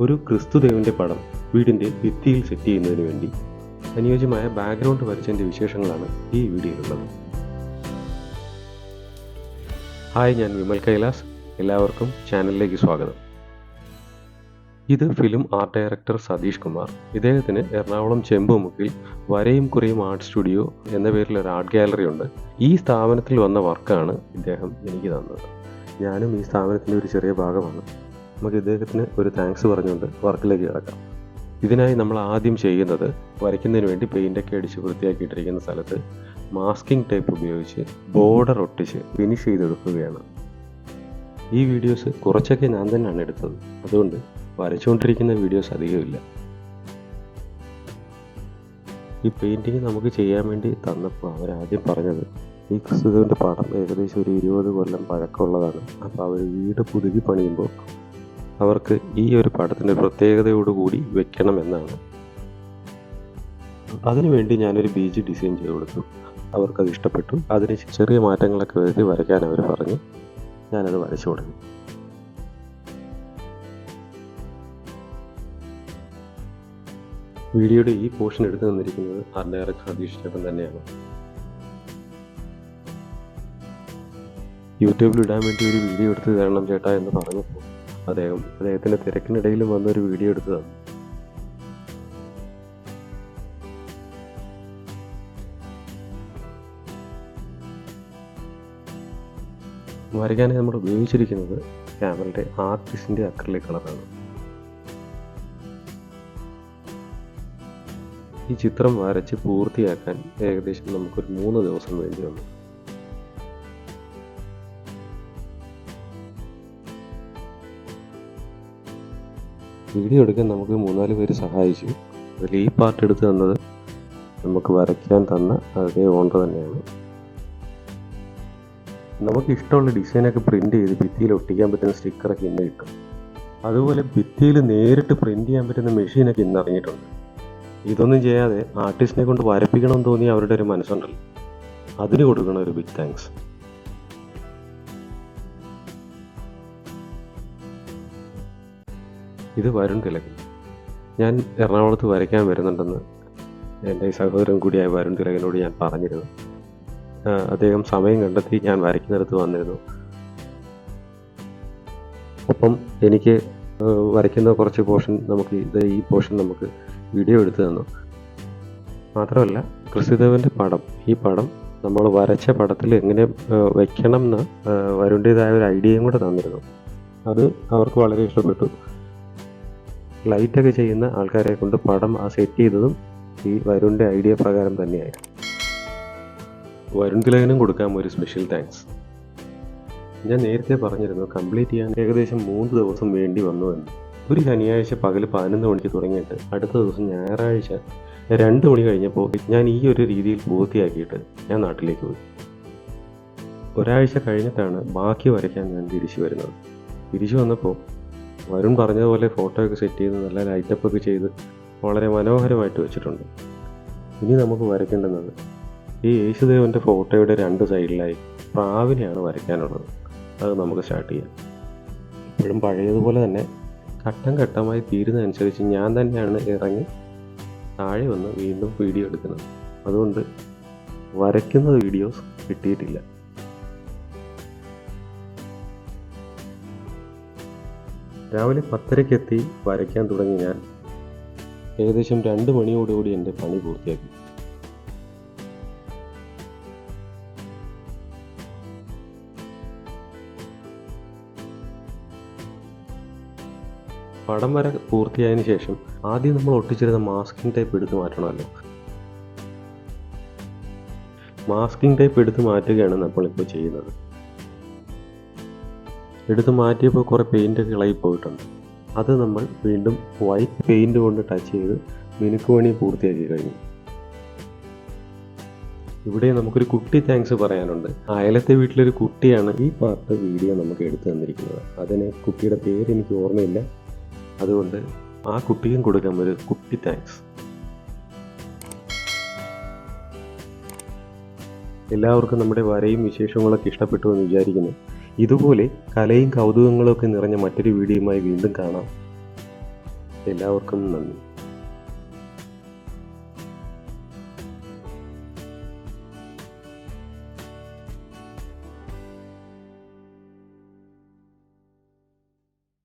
ഒരു ക്രിസ്തുദേവന്റെ പടം വീടിന്റെ ഭിത്തിയിൽ സെറ്റ് ചെയ്യുന്നതിന് വേണ്ടി അനുയോജ്യമായ ബാക്ക്ഗ്രൗണ്ട് വരച്ചതിന്റെ വിശേഷങ്ങളാണ് ഈ വീഡിയോയിലുള്ളത്. ഹായ് ഞാൻ വിമൽ കൈലാസ്. എല്ലാവർക്കും ചാനലിലേക്ക് സ്വാഗതം. ഇത് film art director Satheesh Kumar. ഇദ്ദേഹത്തിന് എറണാകുളം ചെമ്പുമുക്കിൽ വരയും കുറയും ആർട്ട് സ്റ്റുഡിയോ എന്ന പേരിൽ ഒരു ആർട്ട് ഗാലറി ഉണ്ട്. ഈ സ്ഥാപനത്തിൽ വന്ന വർക്കാണ് ഇദ്ദേഹം എനിക്ക് തന്നത്. ഞാനും ഈ സ്ഥാപനത്തിന്റെ ഒരു ചെറിയ ഭാഗമാണ്. നമുക്ക് ഇദ്ദേഹത്തിന് ഒരു താങ്ക്സ് പറഞ്ഞുകൊണ്ട് വർക്കിലേക്ക് കിടക്കാം. ഇതിനായി നമ്മൾ ആദ്യം ചെയ്യുന്നത് വരയ്ക്കുന്നതിന് വേണ്ടി പെയിന്റൊക്കെ അടിച്ച് വൃത്തിയാക്കിയിട്ടിരിക്കുന്ന സ്ഥലത്ത് മാസ്കിംഗ് ടേപ്പ് ഉപയോഗിച്ച് ബോർഡർ ഒട്ടിച്ച് ഫിനിഷ് ചെയ്തെടുക്കുകയാണ്. ഈ വീഡിയോസ് കുറച്ചൊക്കെ ഞാൻ തന്നെയാണ് എടുത്തത്. അതുകൊണ്ട് വരച്ചുകൊണ്ടിരിക്കുന്ന വീഡിയോസ് അധികമില്ല. ഈ പെയിന്റിങ് നമുക്ക് ചെയ്യാൻ വേണ്ടി തന്നപ്പോൾ അവരാദ്യം പറഞ്ഞത് ഈ ക്രിസ്തുവിന്റെ പടം ഏകദേശം ഒരു ഇരുപത് കൊല്ലം പഴക്കമുള്ളതാണ്. അപ്പോൾ അവർ വീട് പുതുക്കി പണിയുമ്പോൾ അവർക്ക് ഈ ഒരു പാഠത്തിന്റെ പ്രത്യേകതയോടുകൂടി വെക്കണം എന്നാണ് അതിനുവേണ്ടി ഞാനൊരു ബീജ് ഡിസൈൻ ചെയ്ത് കൊടുത്തു. അവർക്കത് ഇഷ്ടപ്പെട്ടു. അതിന് ചെറിയ മാറ്റങ്ങളൊക്കെ വരുത്തി വരയ്ക്കാൻ അവർ പറഞ്ഞു. ഞാനത് വരച്ചു തുടങ്ങി. വീഡിയോയുടെ ഈ പോർഷൻ എടുത്തു തന്നിരിക്കുന്നത് സതീഷ് ചേട്ടൻ തന്നെയാണ്. യൂട്യൂബിൽ ഇടാൻ വേണ്ടി ഒരു വീഡിയോ എടുത്ത് തരണം ചേട്ടാ എന്ന് പറഞ്ഞപ്പോൾ അദ്ദേഹം അദ്ദേഹത്തിന്റെ തിരക്കിനിടയിലും വന്നൊരു വീഡിയോ എടുത്തു തന്നു വരയ്ക്കാനായി നമ്മൾ ഉപയോഗിച്ചിരിക്കുന്നത് ക്യാമറയുടെ ആർട്ടിസ്റ്റിന്റെ അക്രലിക് കളറാണ്. ഈ ചിത്രം വരച്ച് പൂർത്തിയാക്കാൻ ഏകദേശം നമുക്കൊരു മൂന്ന് ദിവസം വേണ്ടി വന്നു. വീഡിയോ എടുക്കാൻ നമുക്ക് മൂന്നാൽ പേര് സഹായിച്ചു. അതിൽ ഈ പാർട്ട് എടുത്ത് തന്നത് നമുക്ക് വരയ്ക്കാൻ തന്ന അതേ ഓണർ തന്നെയാണ്. നമുക്ക് ഇഷ്ടമുള്ള ഡിസൈനൊക്കെ പ്രിന്റ് ചെയ്ത് ഭിത്തിയിൽ ഒട്ടിക്കാൻ പറ്റുന്ന സ്റ്റിക്കറൊക്കെ ഇന്ന് കിട്ടും അതുപോലെ ഭിത്തിയിൽ നേരിട്ട് പ്രിന്റ് ചെയ്യാൻ പറ്റുന്ന മെഷീനൊക്കെ ഇന്ന് ഇറങ്ങിയിട്ടുണ്ട്. ഇതൊന്നും ചെയ്യാതെ ആർട്ടിസ്റ്റിനെ കൊണ്ട് വരപ്പിക്കണമെന്ന് തോന്നി അവരുടെ ഒരു മനസ്സുണ്ടല്ലോ. അതിന് കൊടുക്കണം ഒരു ബിഗ് താങ്ക്സ് ഇത് വരുൺ തിലകൻ ഞാൻ എറണാകുളത്ത് വരയ്ക്കാൻ വരുന്നുണ്ടെന്ന് എന്റെ സഹോദരൻ കൂടിയായ വരുൺ തിലകനോട് ഞാൻ പറഞ്ഞിരുന്നു. അദ്ദേഹം സമയം കണ്ടെത്തി ഞാൻ വരയ്ക്കുന്നിടത്ത് വന്നിരുന്നു. ഒപ്പം എനിക്ക് വരയ്ക്കുന്ന കുറച്ച് പോർഷൻ നമുക്ക് ഇത് ഈ പോർഷൻ നമുക്ക് വീഡിയോ എടുത്തു തന്നു. മാത്രമല്ല കൃഷിദേവന്റെ പടം. ഈ പടം നമ്മൾ വരച്ച പടത്തിൽ എങ്ങനെ വയ്ക്കണം എന്ന് വരുണ്ടേതായ ഒരു ഐഡിയയും കൂടെ തന്നിരുന്നു. അത് അവർക്ക് വളരെ ഇഷ്ടപ്പെട്ടു. ലൈറ്റൊക്കെ ചെയ്യുന്ന ആൾക്കാരെ കൊണ്ട് പടം ആ സെറ്റ് ചെയ്തതും ഈ വരുണിന്റെ ഐഡിയ പ്രകാരം തന്നെയായിരുന്നു വരുൺ തിലകനും കൊടുക്കാം ഒരു സ്പെഷ്യൽ താങ്ക്സ് ഞാൻ നേരത്തെ പറഞ്ഞിരുന്നു കംപ്ലീറ്റ് ചെയ്യാൻ ഏകദേശം മൂന്ന് ദിവസം വേണ്ടി വന്നു എന്ന്. ഒരു ശനിയാഴ്ച പകൽ പതിനൊന്ന് മണിക്ക് തുടങ്ങിയിട്ട് അടുത്ത ദിവസം ഞായറാഴ്ച രണ്ട് മണി കഴിഞ്ഞപ്പോൾ ഞാൻ ഈ ഒരു രീതിയിൽ പൂർത്തിയാക്കിയിട്ട് ഞാൻ നാട്ടിലേക്ക് പോയി. ഒരാഴ്ച കഴിഞ്ഞിട്ടാണ് ബാക്കി വരയ്ക്കാൻ ഞാൻ തിരിച്ചു വരുന്നത്. തിരിച്ചു വന്നപ്പോൾ വരുൺ പറഞ്ഞതുപോലെ ഫോട്ടോ ഒക്കെ സെറ്റ് ചെയ്ത് നല്ല ലൈറ്റപ്പ് ഒക്കെ ചെയ്ത് വളരെ മനോഹരമായിട്ട് വെച്ചിട്ടുണ്ട്. ഇനി നമുക്ക് വരയ്ക്കേണ്ടുന്നത് ഈ യേശുദേവന്റെ ഫോട്ടോയുടെ രണ്ട് സൈഡിലായി പ്രാവിനെയാണ് വരയ്ക്കാനുള്ളത്. അത് നമുക്ക് സ്റ്റാർട്ട് ചെയ്യാം. ഇപ്പോഴും പഴയതുപോലെ തന്നെ ഘട്ടം ഘട്ടമായി തീരുന്നതനുസരിച്ച് ഞാൻ തന്നെയാണ് ഇറങ്ങി താഴെ വന്ന് വീണ്ടും വീഡിയോ എടുക്കുന്നത്. അതുകൊണ്ട് വരയ്ക്കുന്ന വീഡിയോസ് കിട്ടിയിട്ടില്ല. രാവിലെ പത്തരക്കെത്തി വരയ്ക്കാൻ തുടങ്ങി ഞാൻ. ഏകദേശം രണ്ട് മണിയോടുകൂടി എന്റെ പണി പൂർത്തിയാക്കി. പടം വര പൂർത്തിയായതിനു ശേഷം ആദ്യം നമ്മൾ ഒട്ടിച്ചിരുന്ന മാസ്കിംഗ് ടൈപ്പ് എടുത്തു മാറ്റണമല്ലോ. മാസ്കിംഗ് ടൈപ്പ് എടുത്തു മാറ്റുകയാണ് നമ്മളിപ്പോൾ ചെയ്യുന്നത്. എടുത്ത് മാറ്റിയപ്പോൾ കുറേ പെയിന്റൊക്കെ ഇളകി പോയിട്ടുണ്ട്. അത് നമ്മൾ വീണ്ടും വൈറ്റ് പെയിന്റ് കൊണ്ട് ടച്ച് ചെയ്ത് മിനുക്കുപണി പൂർത്തിയാക്കി കഴിഞ്ഞു. ഇവിടെ നമുക്കൊരു കുട്ടി താങ്ക്സ് പറയാനുണ്ട്. അയലത്തെ വീട്ടിലൊരു കുട്ടിയാണ് ഈ പാർട്ട് വീഡിയോ നമുക്ക് എടുത്തു തന്നിരിക്കുന്നത്. അതിന് കുട്ടിയുടെ പേര് എനിക്ക് ഓർമ്മയില്ല. അതുകൊണ്ട് ആ കുട്ടിക്കും കൊടുക്കാൻ ഒരു കുട്ടി താങ്ക്സ് എല്ലാവർക്കും നമ്മുടെ വരയും വിശേഷങ്ങളൊക്കെ ഇഷ്ടപ്പെട്ടു എന്ന് വിചാരിക്കുന്നു. ഇതുപോലെ കലയും കൗതുകങ്ങളും ഒക്കെ നിറഞ്ഞ മറ്റൊരു വീഡിയോയുമായി വീണ്ടും കാണാം. എല്ലാവർക്കും നന്ദി.